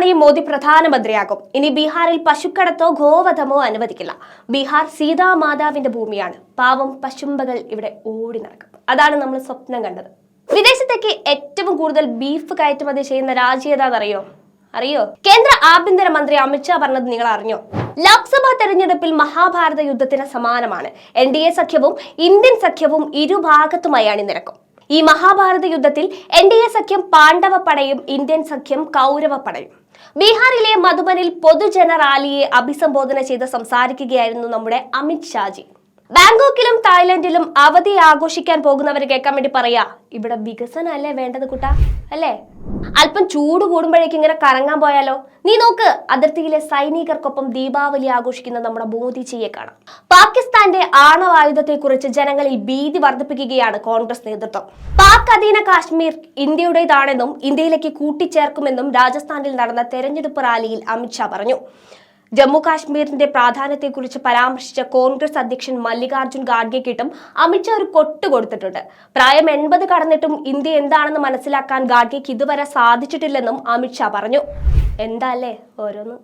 തവണയും മോദി പ്രധാനമന്ത്രിയാകും. ഇനി ബീഹാറിൽ പശുക്കടത്തോ ഗോവധമോ അനുവദിക്കില്ല. ബീഹാർ സീതാമാതാവിന്റെ ഭൂമിയാണ്. പാവം പശുമ്പകൾ ഇവിടെ ഓടി നടക്കും. അതാണ് നമ്മൾ സ്വപ്നം കണ്ടത്. വിദേശത്തേക്ക് ഏറ്റവും കൂടുതൽ ബീഫ് കയറ്റുമതി ചെയ്യുന്ന രാജ്യം അറിയോ? കേന്ദ്ര ആഭ്യന്തര മന്ത്രി അമിത്ഷാ പറഞ്ഞത് നിങ്ങൾ അറിഞ്ഞോ? ലോക്സഭാ തെരഞ്ഞെടുപ്പിൽ മഹാഭാരത യുദ്ധത്തിന് സമാനമാണ്. എൻ സഖ്യവും ഇന്ത്യൻ സഖ്യവും ഇരുഭാഗത്തുമായി അണിനിരക്കും ഈ മഹാഭാരത യുദ്ധത്തിൽ എൻ ഡി എ സഖ്യം പാണ്ഡവ പടയും ഇന്ത്യൻ സഖ്യം കൗരവ പടയും ബീഹാറിലെ മധുബനിൽ പൊതുജന റാലിയെ അഭിസംബോധന ചെയ്ത് സംസാരിക്കുകയായിരുന്നു നമ്മുടെ അമിത് ഷാജി. ബാങ്കോക്കിലും തായ്ലൻഡിലും അവധി ആഘോഷിക്കാൻ പോകുന്നവർ കേൾക്കാൻ വേണ്ടി പറയാ. ഇവിടെ വികസനം അല്ലേ വേണ്ടത് കുട്ടാ അല്ലേ? അല്പം ചൂട് കൂടുമ്പോഴേക്കും ഇങ്ങനെ കറങ്ങാൻ പോയാലോ? നീ നോക്ക് അതിർത്തിയിലെ സൈനികർക്കൊപ്പം ദീപാവലി ആഘോഷിക്കുന്ന നമ്മുടെ മോദിജിയെ കാണാം. പാകിസ്ഥാന്റെ ആണവായുധത്തെ കുറിച്ച് ജനങ്ങളിൽ ഭീതി വർദ്ധിപ്പിക്കുകയാണ് കോൺഗ്രസ് നേതൃത്വം. പാക് അധീന കാശ്മീർ ഇന്ത്യയുടേതാണെന്നും ഇന്ത്യയിലേക്ക് കൂട്ടിച്ചേർക്കുമെന്നും രാജസ്ഥാനിൽ നടന്ന തെരഞ്ഞെടുപ്പ് റാലിയിൽ അമിത്ഷാ പറഞ്ഞു. ജമ്മു കാശ്മീരിന്റെ പ്രാധാന്യത്തെക്കുറിച്ച് പരാമർശിച്ച കോൺഗ്രസ് അധ്യക്ഷൻ മല്ലികാർജുൻ ഖാർഗെക്കിട്ടും അമിത്ഷാ ഒരു കൊട്ട് കൊടുത്തിട്ടുണ്ട്. പ്രായം എൺപത് കടന്നിട്ടും ഇന്ത്യ എന്താണെന്ന് മനസ്സിലാക്കാൻ ഖാർഗെക്ക് ഇതുവരെ സാധിച്ചിട്ടില്ലെന്നും അമിത്ഷാ പറഞ്ഞു. എന്താ അല്ലേ ഓരോന്ന്?